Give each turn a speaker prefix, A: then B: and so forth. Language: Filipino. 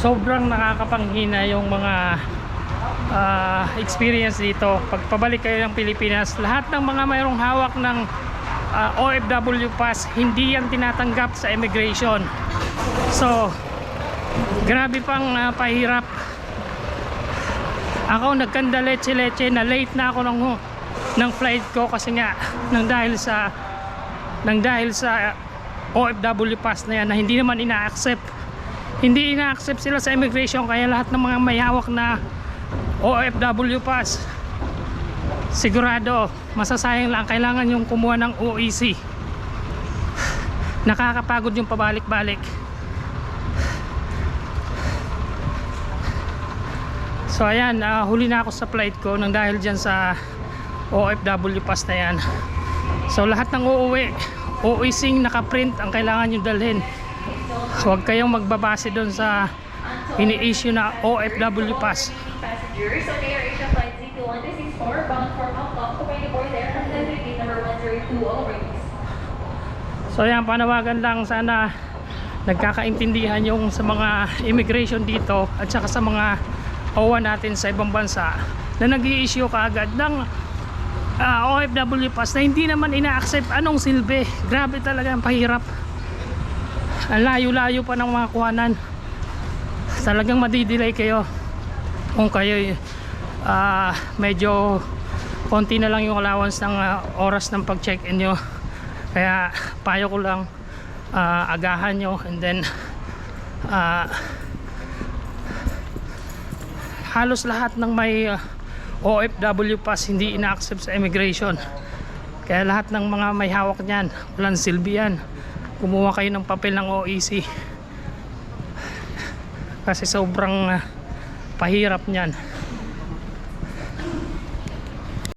A: sobrang nakakapanghina yung mga ah, experience dito. Pag pabalik kayo ng Pilipinas, lahat ng mga mayroong hawak ng ah, OFW pass, hindi yan tinatanggap sa immigration. So, grabe pang ah, pahirap. Ako nagkanda leche-leche na late na ako ng, ng flight ko kasi nga nang dahil sa nang dahil sa OFW pass na yan na hindi naman ina-accept hindi ina-accept sila sa immigration kaya lahat ng mga may hawak na OFW pass sigurado masasayang lang. Kailangan yung kumuha ng OEC nakakapagod yung pabalik-balik. So ayan ah, huli na ako sa flight ko nang dahil dyan sa OFW pass na yan. So lahat ng uuwi OEC nakaprint ang kailangan nyo dalhin huwag kayong magbabase doon sa ini-issue na OFW pass
B: passengers on Air Asia Flight Z1264 bound for Hong Kong to find aboard aircraft that gate number 102 all rings.
A: So yan, panawagan lang sana nagkakaintindihan yung sa mga immigration dito at saka sa mga OWA natin sa ibang bansa na nag issue kaagad ng ah, OFW pass na hindi naman ina-accept anong silbi. Grabe talaga ang pahirap. Ang layo-layo pa ng mga kuhanan. Talagang madidelay kayo. Kung kayo ah, medyo konti na lang yung allowance ng ah, oras ng pag-check-in nyo. Kaya payo ko lang ah, agahan nyo and then ah, halos lahat ng may ah, OFW pass hindi ina-accept sa immigration. Kaya lahat ng mga may hawak niyan walang silbi yan kumuha kayo ng papel ng OEC kasi sobrang ah, pahirap niyan